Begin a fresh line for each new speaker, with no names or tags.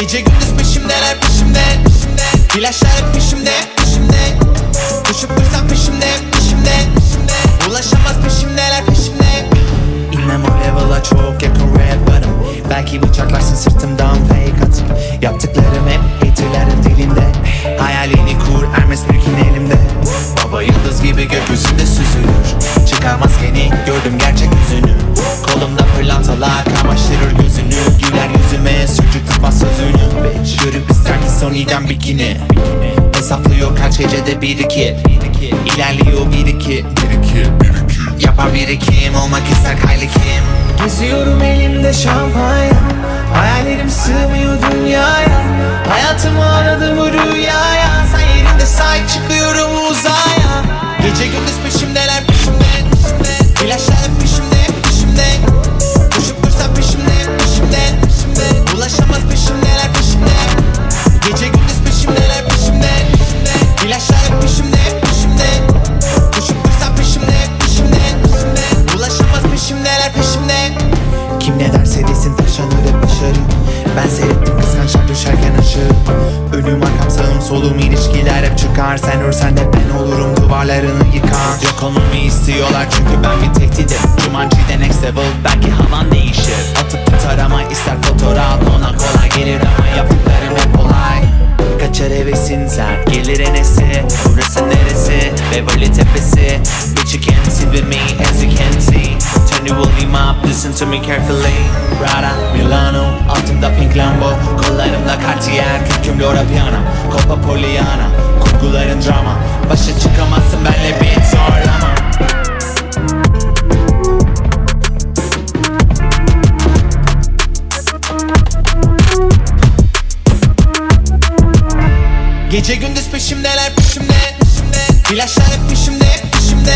Gece gündüz peşimdeler peşimde. İlaçlar hep peşimde peşimde. Koşup dursam peşimde peşimde. Ulaşamaz peşimdeler peşimde. İnmem o level'a çok yakın varım. Belki bıçaklarsın sırtımdan fake atıp Yaptıklarım Bikini Hesaplıyor kaç gecede bir iki. İlerliyor bir iki. Yapar birikim olmak ister Kylie Kim? Geziyorum elimde şampanya. Hayallerim sığmıyor dünyaya. Hayatımı aradım Desin taşanır hep başarı. Ben seyrettim kıskançlar düşerken aşağı. Önüm arkam sağım solum ilişkiler hep çıkar. Sen örsen de ben olurum duvarlarını yıkan Yok olmamı istiyorlar çünkü ben bir tehdidim Jumanji'de next level belki havan değişir. Atıp tutar ama ister fotoğraf ona kolay gelir ama yaptıklarım hep olay. Kaçar hevesin sen gelir enesi. Burası neresi? Beverly Tepesi. Bitch you can't listen to me carefully. Prada Milano altımda pink Lambo. Kollarımda Cartier kürküm Laura Piana. Copa Poliana kurguların drama. Başa çıkamazsın benle bir zorlama. Gece gündüz peşimdeler peşimde İlaçlar hep peşimde peşimde